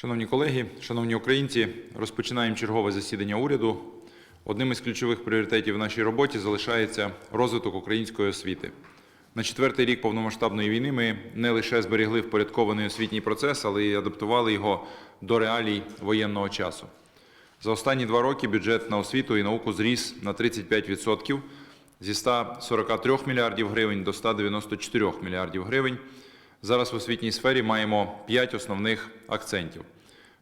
Шановні колеги, шановні українці, розпочинаємо чергове засідання уряду. Одним із ключових пріоритетів в нашій роботі залишається розвиток української освіти. На четвертий рік повномасштабної війни ми не лише зберегли впорядкований освітній процес, але й адаптували його до реалій воєнного часу. За останні два роки бюджет на освіту і науку зріс на 35% зі 143 мільярдів гривень до 194 мільярдів гривень. Зараз в освітній сфері маємо п'ять основних акцентів.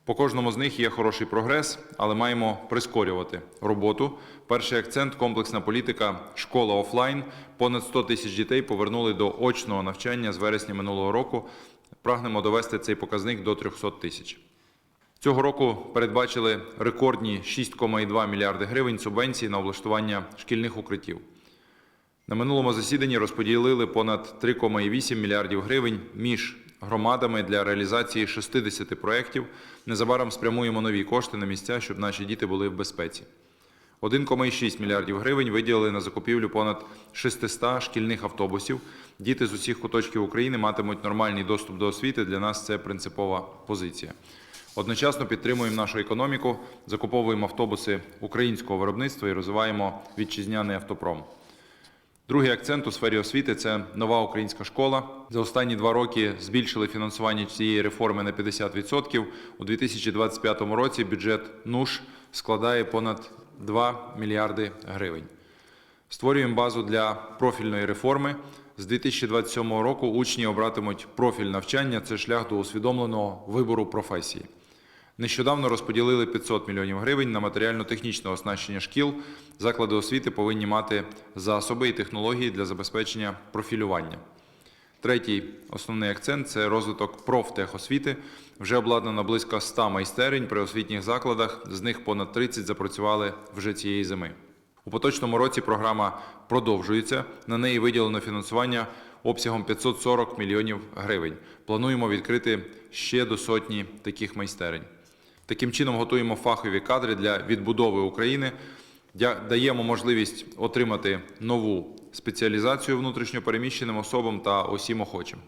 По кожному з них є хороший прогрес, але маємо прискорювати роботу. Перший акцент комплексна політика школа офлайн. Понад 100 тисяч дітей повернули до очного навчання з вересня минулого року. Прагнемо довести цей показник до 300 тисяч. Цього року передбачили рекордні 6,2 мільярди гривень субвенцій на облаштування шкільних укриттів. На минулому засіданні розподілили понад 3,8 мільярдів гривень між громадами для реалізації 60 проєктів. Незабаром спрямуємо нові кошти на місця, щоб наші діти були в безпеці. 1,6 мільярдів гривень виділили на закупівлю понад 600 шкільних автобусів. Діти з усіх куточків України матимуть нормальний доступ до освіти. Для нас це принципова позиція. Одночасно підтримуємо нашу економіку, закуповуємо автобуси українського виробництва і розвиваємо вітчизняний автопром. Другий акцент у сфері освіти це нова українська школа. За останні два роки збільшили фінансування цієї реформи на 50%. У 2025 році бюджет НУШ складає понад 2 мільярди гривень. Створюємо базу для профільної реформи. З 2027 року учні обратимуть профіль навчання. Це шлях до усвідомленого вибору професії. Нещодавно розподілили 500 мільйонів гривень на матеріально-технічне оснащення шкіл. Заклади освіти повинні мати засоби і технології для забезпечення профілювання. Третій основний акцент це розвиток профтехосвіти. Вже обладнано близько 100 майстерень при освітніх закладах, з них понад 30 запрацювали вже цієї зими. У поточному році програма продовжується. На неї виділено фінансування обсягом 540 мільйонів гривень. Плануємо відкрити ще до сотні таких майстерень. Таким чином готуємо фахові кадри для відбудови України, даємо можливість отримати нову спеціалізацію внутрішньопереміщеним особам та усім охочим.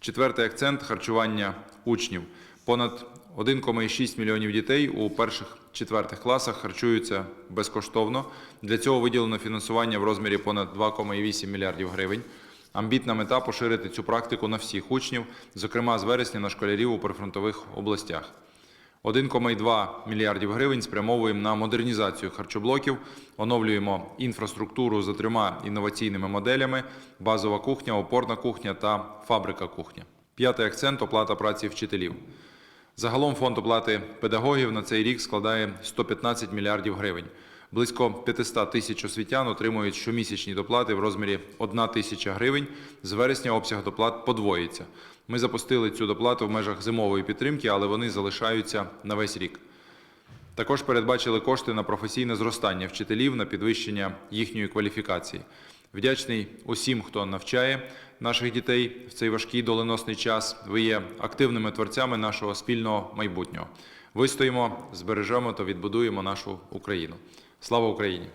Четвертий акцент харчування учнів. Понад 1,6 мільйонів дітей у перших четвертих класах харчуються безкоштовно. Для цього виділено фінансування в розмірі понад 2,8 мільярдів гривень. Амбітна мета поширити цю практику на всіх учнів, зокрема з вересня на школярів у прифронтових областях. 1,2 мільярдів гривень спрямовуємо на модернізацію харчоблоків, оновлюємо інфраструктуру за трьома інноваційними моделями: базова кухня, опорна кухня та фабрика кухня. П'ятий акцент оплата праці вчителів. Загалом фонд оплати педагогів на цей рік складає 115 мільярдів гривень. Близько 500 тисяч освітян отримують щомісячні доплати в розмірі 1 тисяча гривень. З вересня обсяг доплат подвоїться. Ми запустили цю доплату в межах зимової підтримки, але вони залишаються на весь рік. Також передбачили кошти на професійне зростання вчителів на підвищення їхньої кваліфікації. Вдячний усім, хто навчає наших дітей в цей важкий доленосний час. Ви є активними творцями нашого спільного майбутнього. Вистоїмо, збережемо та відбудуємо нашу Україну. Слава Україні!